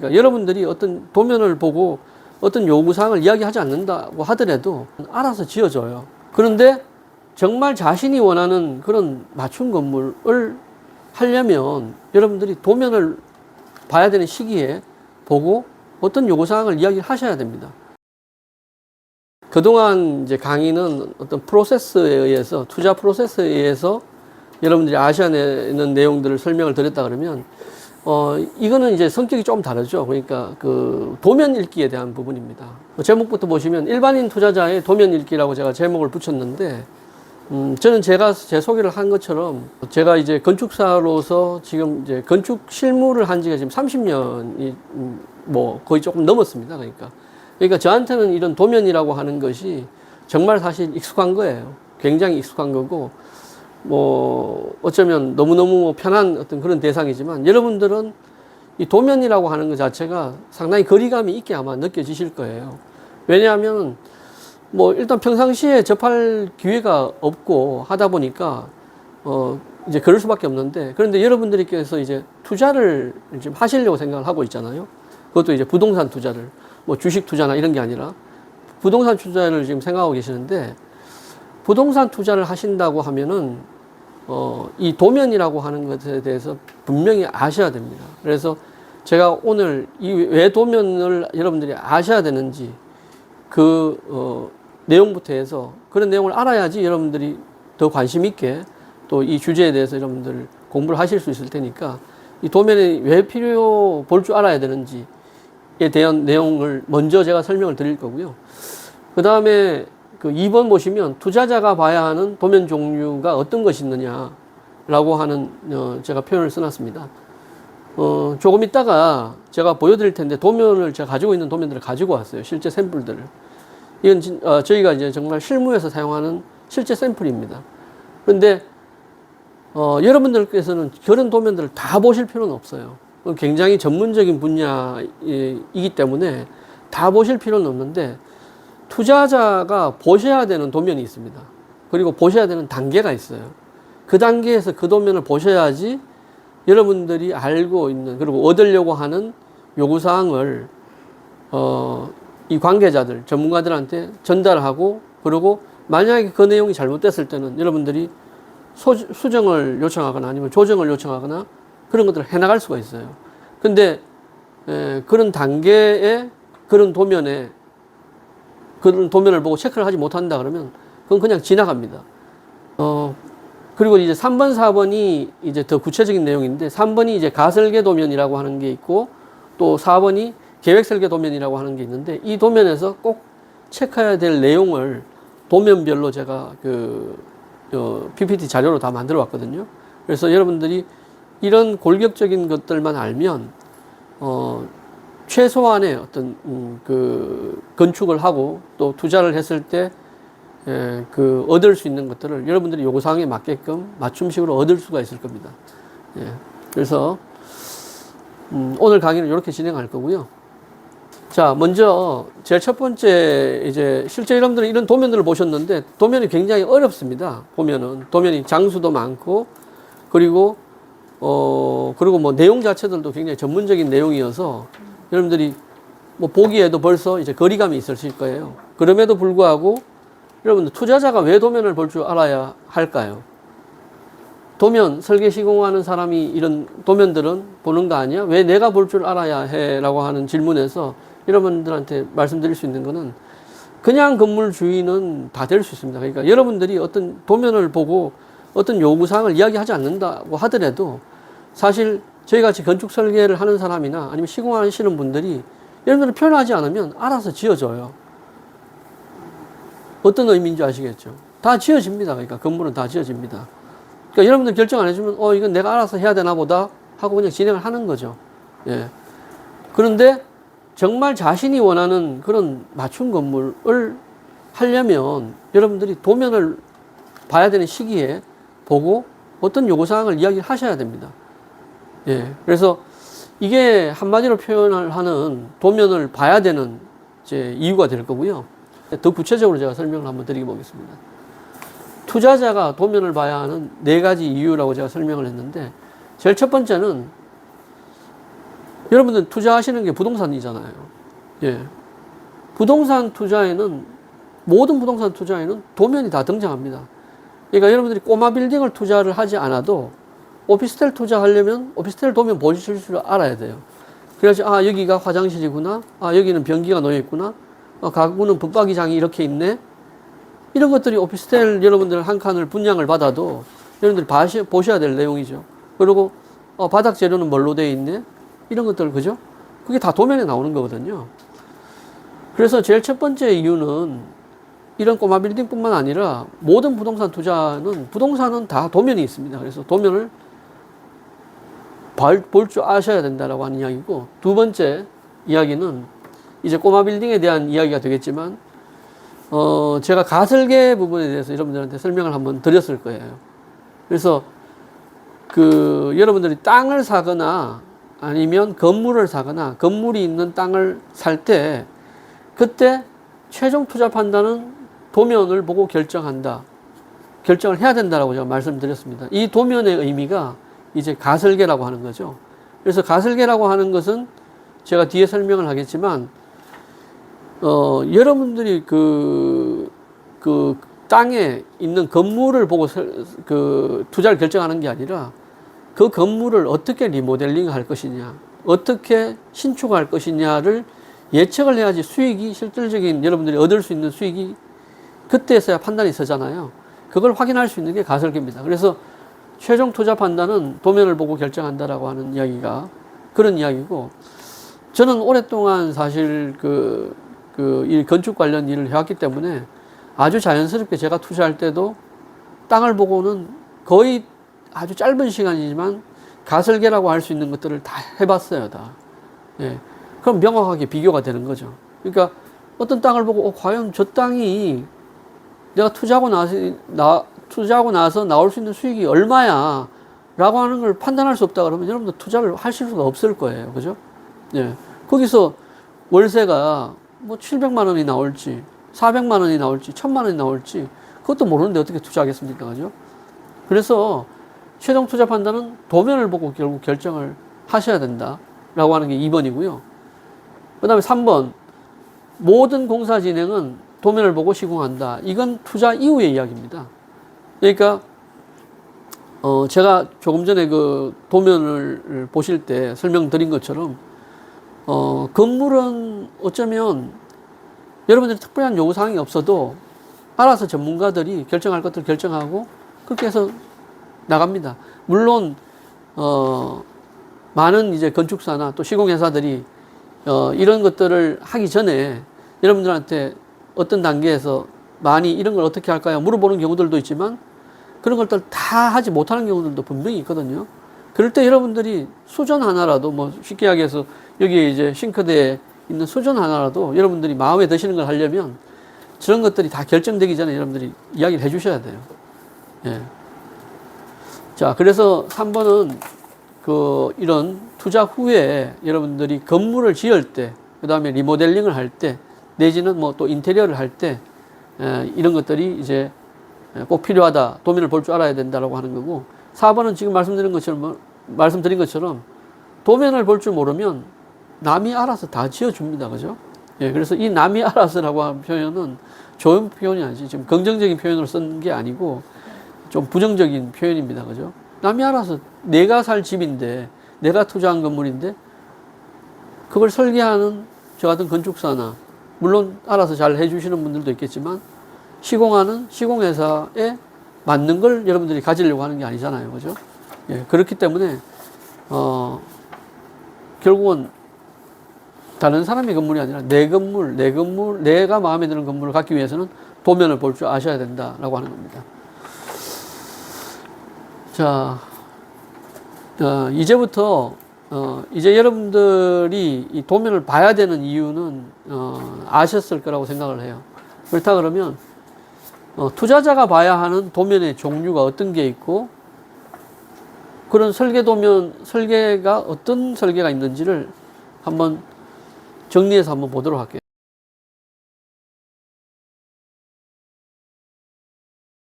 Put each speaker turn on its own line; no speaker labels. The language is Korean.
그러니까 여러분들이 어떤 도면을 보고 어떤 요구사항을 이야기하지 않는다고 하더라도 알아서 지어줘요. 그런데 정말 자신이 원하는 그런 맞춤 건물을 하려면 여러분들이 도면을 봐야 되는 시기에 보고 어떤 요구사항을 이야기를 하셔야 됩니다. 그동안 이제 강의는 어떤 프로세스에 의해서, 투자 프로세스에 의해서 여러분들이 아셔야 되는 내용들을 설명을 드렸다 그러면 어, 이거는 이제 성격이 좀 다르죠. 그러니까 그 도면 읽기에 대한 부분입니다. 제목부터 보시면 일반인 투자자의 도면 읽기라고 제가 제목을 붙였는데, 음, 저는 제가 제 소개를 한 것처럼 제가 이제 건축사로서 지금 이제 건축 실무를 한 지가 지금 30년이 음, 뭐 거의 조금 넘었습니다. 그러니까. 그러니까 저한테는 이런 도면이라고 하는 것이 정말 사실 익숙한 거예요. 굉장히 익숙한 거고, 뭐 어쩌면 너무너무 편한 어떤 그런 대상이지만 여러분들은 이 도면이라고 하는 것 자체가 상당히 거리감이 있게 아마 느껴지실 거예요. 왜냐하면 뭐 일단 평상시에 접할 기회가 없고 하다 보니까 어 이제 그럴 수밖에 없는데 그런데 여러분들께서 이제 투자를 지금 하시려고 생각을 하고 있잖아요. 그것도 이제 부동산 투자를 뭐 주식 투자나 이런 게 아니라 부동산 투자를 지금 생각하고 계시는데 부동산 투자를 하신다고 하면은 어, 이 도면이라고 하는 것에 대해서 분명히 아셔야 됩니다. 그래서 제가 오늘 이 왜 도면을 여러분들이 아셔야 되는지 그 어, 내용부터 해서 그런 내용을 알아야지 여러분들이 더 관심 있게 또 이 주제에 대해서 여러분들 공부를 하실 수 있을 테니까 이 도면이 왜 필요 볼 줄 알아야 되는지에 대한 내용을 먼저 제가 설명을 드릴 거고요. 그 다음에 그 2번 보시면 투자자가 봐야 하는 도면 종류가 어떤 것이 있느냐라고 하는 어, 제가 표현을 써놨습니다. 어, 조금 있다가 제가 보여드릴 텐데 도면을 제가 가지고 있는 도면들을 가지고 왔어요. 실제 샘플들을. 이건 진, 어, 저희가 이제 정말 실무에서 사용하는 실제 샘플입니다. 그런데 어, 여러분들께서는 그런 도면들을 다 보실 필요는 없어요. 굉장히 전문적인 분야이기 때문에 다 보실 필요는 없는데 투자자가 보셔야 되는 도면이 있습니다. 그리고 보셔야 되는 단계가 있어요. 그 단계에서 그 도면을 보셔야지 여러분들이 알고 있는 그리고 얻으려고 하는 요구 사항을 어, 이 관계자들, 전문가들한테 전달하고 그리고 만약에 그 내용이 잘못됐을 때는 여러분들이 소, 수정을 요청하거나 아니면 조정을 요청하거나 그런 것들을 해나갈 수가 있어요. 근데 에, 그런 단계에 그런 도면에 그런 도면을 보고 체크를 하지 못한다 그러면 그건 그냥 지나갑니다. 어, 그리고 이제 3번, 4번이 이제 더 구체적인 내용인데 3번이 이제 가설계 도면이라고 하는 게 있고 또 4번이 계획 설계 도면이라고 하는 게 있는데 이 도면에서 꼭 체크해야 될 내용을 도면별로 제가 그 어, PPT 자료로 다 만들어 왔거든요. 그래서 여러분들이 이런 골격적인 것들만 알면 어, 최소한의 어떤 음, 그 건축을 하고 또 투자를 했을 때 예, 그 얻을 수 있는 것들을 여러분들이 요구사항에 맞게끔 맞춤식으로 얻을 수가 있을 겁니다. 예, 그래서 음, 오늘 강의는 이렇게 진행할 거고요. 자, 먼저 제일 첫 번째 이제 실제 여러분들은 이런 도면들을 보셨는데 도면이 굉장히 어렵습니다. 보면은 도면이 장수도 많고 그리고 어 그리고 뭐 내용 자체들도 굉장히 전문적인 내용이어서 여러분들이 뭐 보기에도 벌써 이제 거리감이 있으실 거예요. 그럼에도 불구하고 여러분들 투자자가 왜 도면을 볼 줄 알아야 할까요? 도면 설계 시공하는 사람이 이런 도면들은 보는 거 아니야? 왜 내가 볼 줄 알아야 해? 라고 하는 질문에서 여러분들한테 말씀드릴 수 있는 거는 그냥 건물 주인은 다 될 수 있습니다. 그러니까 여러분들이 어떤 도면을 보고 어떤 요구사항을 이야기하지 않는다고 하더라도 사실 저희 같이 건축 설계를 하는 사람이나 아니면 시공하시는 분들이 여러분들을 표현하지 않으면 알아서 지어줘요. 어떤 의미인지 아시겠죠? 다 지어집니다. 그러니까 건물은 다 지어집니다. 그러니까 여러분들 결정 안 해주면 어 이건 내가 알아서 해야 되나 보다 하고 그냥 진행을 하는 거죠. 예. 그런데 정말 자신이 원하는 그런 맞춤 건물을 하려면 여러분들이 도면을 봐야 되는 시기에 보고 어떤 요구사항을 이야기를 하셔야 됩니다. 예. 그래서 이게 한마디로 표현을 하는 도면을 봐야 되는 이제 이유가 될 거고요. 더 구체적으로 제가 설명을 한번 드리게 보겠습니다. 투자자가 도면을 봐야 하는 네 가지 이유라고 제가 설명을 했는데, 제일 첫 번째는 여러분들 투자하시는 게 부동산이잖아요. 예. 부동산 투자에는 모든 부동산 투자에는 도면이 다 등장합니다. 그러니까 여러분들이 꼬마 빌딩을 투자를 하지 않아도 오피스텔 투자하려면 오피스텔 도면 보실 줄 알아야 돼요. 그래야지 아 여기가 화장실이구나, 아 여기는 변기가 놓여 있구나, 아, 가구는 붙박이장이 이렇게 있네. 이런 것들이 오피스텔 여러분들 한 칸을 분양을 받아도 여러분들이 봐시, 보셔야 될 내용이죠. 그리고 어, 바닥 재료는 뭘로 되어 있네. 이런 것들 그죠? 그게 다 도면에 나오는 거거든요. 그래서 제일 첫 번째 이유는 이런 꼬마 빌딩뿐만 아니라 모든 부동산 투자는 부동산은 다 도면이 있습니다. 그래서 도면을 볼 줄 아셔야 된다라고 하는 이야기고 두 번째 이야기는 이제 꼬마 빌딩에 대한 이야기가 되겠지만 어 제가 가설계 부분에 대해서 여러분들한테 설명을 한번 드렸을 거예요. 그래서 그 여러분들이 땅을 사거나 아니면 건물을 사거나 건물이 있는 땅을 살 때 그때 최종 투자 판단은 도면을 보고 결정한다. 결정을 해야 된다라고 제가 말씀드렸습니다. 이 도면의 의미가 이제 가설계라고 하는 거죠. 그래서 가설계라고 하는 것은 제가 뒤에 설명을 하겠지만, 어, 여러분들이 그, 그 땅에 있는 건물을 보고 설- 그 투자를 결정하는 게 아니라 그 건물을 어떻게 리모델링 할 것이냐, 어떻게 신축할 것이냐를 예측을 해야지 수익이 실질적인 여러분들이 얻을 수 있는 수익이 그때서야 판단이 서잖아요. 그걸 확인할 수 있는 게 가설계입니다. 그래서 최종 투자 판단은 도면을 보고 결정한다라고 하는 이야기가 그런 이야기고 저는 오랫동안 사실 그, 그, 이 건축 관련 일을 해왔기 때문에 아주 자연스럽게 제가 투자할 때도 땅을 보고는 거의 아주 짧은 시간이지만 가설계라고 할 수 있는 것들을 다 해봤어요, 다. 예. 그럼 명확하게 비교가 되는 거죠. 그러니까 어떤 땅을 보고, 어, 과연 저 땅이 내가 투자하고 나서, 나, 투자하고 나서 나올 수 있는 수익이 얼마야? 라고 하는 걸 판단할 수 없다 그러면 여러분들 투자를 하실 수가 없을 거예요. 그죠? 예. 거기서 월세가 뭐 700만 원이 나올지, 400만 원이 나올지, 1000만 원이 나올지, 그것도 모르는데 어떻게 투자하겠습니까? 그죠? 그래서 최종 투자 판단은 도면을 보고 결국 결정을 하셔야 된다. 라고 하는 게 2번이고요. 그 다음에 3번. 모든 공사 진행은 도면을 보고 시공한다. 이건 투자 이후의 이야기입니다. 그러니까, 어, 제가 조금 전에 그 도면을 보실 때 설명드린 것처럼, 어, 건물은 어쩌면 여러분들이 특별한 요구 사항이 없어도 알아서 전문가들이 결정할 것들 결정하고 그렇게 해서 나갑니다. 물론, 어, 많은 이제 건축사나 또 시공회사들이 어, 이런 것들을 하기 전에 여러분들한테 어떤 단계에서 많이 이런 걸 어떻게 할까요? 물어보는 경우들도 있지만 그런 것들 다 하지 못하는 경우들도 분명히 있거든요. 그럴 때 여러분들이 수전 하나라도 뭐 쉽게 이야기해서 여기에 이제 싱크대에 있는 수전 하나라도 여러분들이 마음에 드시는 걸 하려면 저런 것들이 다 결정되기 전에 여러분들이 이야기를 해 주셔야 돼요. 예. 자, 그래서 3번은 그 이런 투자 후에 여러분들이 건물을 지을 때, 그 다음에 리모델링을 할 때, 내지는 뭐 또 인테리어를 할 때, 에, 이런 것들이 이제 꼭 필요하다. 도면을 볼 줄 알아야 된다라고 하는 거고, 4번은 지금 말씀드린 것처럼, 뭐- 말씀드린 것처럼 도면을 볼 줄 모르면 남이 알아서 다 지어줍니다. 그죠? 예, 그래서 이 남이 알아서라고 하는 표현은 좋은 표현이 아니지. 지금 긍정적인 표현을 쓴게 아니고 좀 부정적인 표현입니다. 그죠? 남이 알아서 내가 살 집인데 내가 투자한 건물인데 그걸 설계하는 저 같은 건축사나 물론 알아서 잘 해주시는 분들도 있겠지만 시공하는 시공회사에 맞는 걸 여러분들이 가지려고 하는 게 아니잖아요. 그죠? 예, 그렇기 때문에 어, 결국은 다른 사람의 건물이 아니라 내 건물, 내 건물, 내가 마음에 드는 건물을 갖기 위해서는 도면을 볼 줄 아셔야 된다라고 하는 겁니다. 자, 어, 이제부터 어, 이제 여러분들이 이 도면을 봐야 되는 이유는 어, 아셨을 거라고 생각을 해요. 그렇다 그러면 어, 투자자가 봐야 하는 도면의 종류가 어떤 게 있고 그런 설계 도면 설계가 어떤 설계가 있는지를 한번 정리해서 한번 보도록 할게요.